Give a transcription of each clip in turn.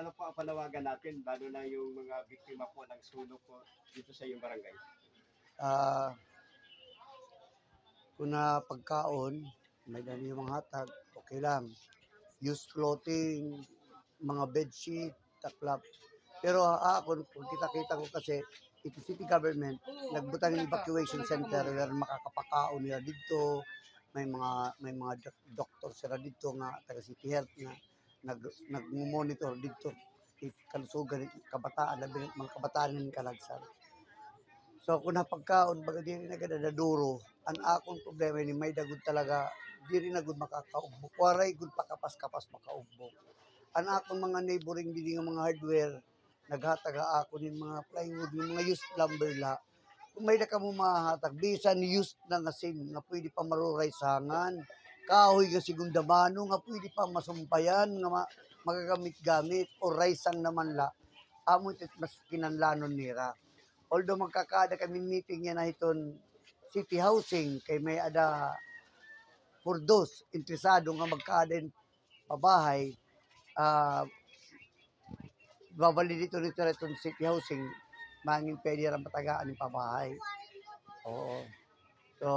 ano po ang panawagan natin, lalo na yung mga biktima po ng sunog po dito sa iyong barangay? Ah, kung na pagkaon, may dani yung mga hatag, okay lang. Use clothing, mga bedsheet, taklap. Pero ah, ako, kung kita-kita ko kasi, ito city government, nagbutang ng evacuation center where makakapakaon nila dito. May mga may mga doctor sila dito nga taga City Health nga nag nagmo-monitor dito kalusugan kabataan labi na- mga kabataan ng kalagsan. So kung napagkaon baga diri na gada naduro, ang akong problema ni may dagod talaga diri na gud makakaugbo. Waray gud pakapas-kapas makaugbo. Ang akong mga neighboring dili nga mga hardware naghataga ako nin mga plywood, yung mga used lumber la. Kung may na ka mo mahatag, bisan used na nga sin, nga pwede pa maruray sangan. Kahoy nga sigundamano, nga pwede pa masumpayan, nga ma, magagamit-gamit, o raisang naman la. Amo ito mas kinanlanon nira. Although magkakada kami meeting yan na iton city housing, kay may ada for those interesado nga magkada pabahay, ah babali dito dito na itong city housing, mangin pwede rin matagaan ng pabahay. Oo. So,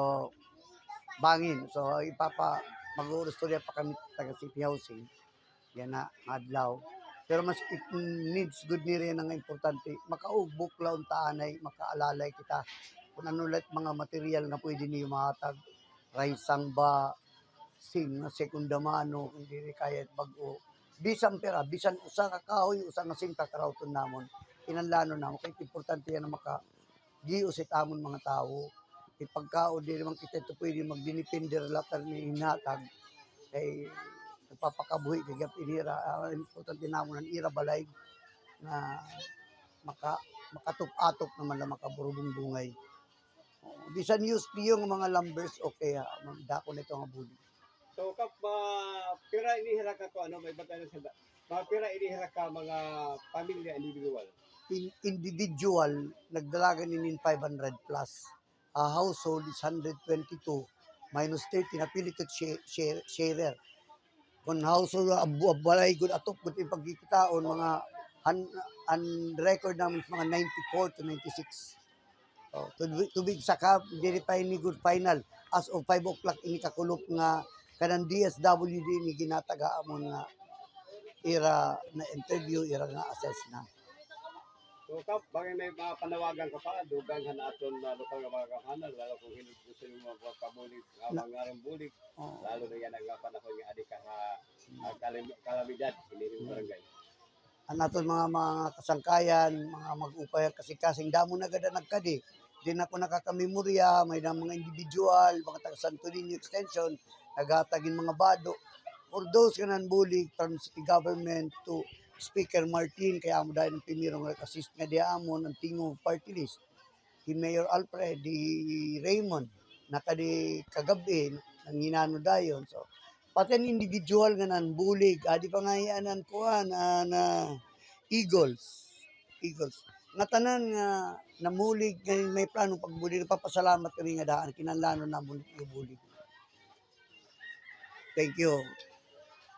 bangin. So, ipapa, mag-uurustorya pa kami taga city housing. Yan na, adlaw. Pero mas it needs good ni rin ang importante. Makaugbok laon taanay, makaalalay kita. Kung ano lahat mga material na pwede niyo mahatag. Raisang ba, sing, sekundamano, kung di kaya bago bisan pera, bisan usa ka kahoy, usa nga sing kakarauton namon. Kinanlano namon kay importante yan na maka giusit amon mga tao. Kay pagkao di naman kita ito pwede magdinipender latar ni hinatag kay nagpapakabuhi kay gap inira Ah, importante namon ang ira balay na maka makatup-atop naman na makaburubong bungay. Oo, Bisan use yung mga lumbers okay ha, dako nito nga buli. So, kap, uh, pira inihira ka to, ano, may bata na sa mga pira inihira ka mga pamilya individual. in individual, nagdalagan ni min 500 plus. A household is 122 minus 30 na pilit at share, share, sharer. Kung household, abu abalay good yung pagkikitaon, mga an, an record namin mga 94 to 96. Oh, tubig, tubig sa kap, diri pa ini good final. As of 5 o'clock, ini kakulop nga kanang DSWD ni ginataga mo nga ira na interview, ira nga assess na. So, kap, bagay may mga panawagan ka pa, dugang hanaton na lokal nga mga kahanan, lalo kung hindi gusto yung mga pabulig, Na- mga ngarang bulig, Oh. lalo na yan ang panahon nga adik ka kalamidad, hindi rin barangay. ang aton mga mga kasangkayan, mga mag-upay kasi kasing damo na gada nagkadi. Di na ako nakakamemorya, may na mga individual, mga taga Santo Niño Extension, naghatagin mga bado. For those ka bulig from city government to Speaker Martin, kaya mo dahil ng pimirong assist nga di amo ng tingo party list. Di Mayor Alfred, di Raymond, nakadi kagabi, nang hinano dayon. So, pati ang individual nga nan bulig, adi pa nga ianan ko na, na Eagles. Eagles. Nga tanan nga namulig nga may plano pagbulig, papasalamat kami nga daan kinanlano na bulig bulig. Thank you.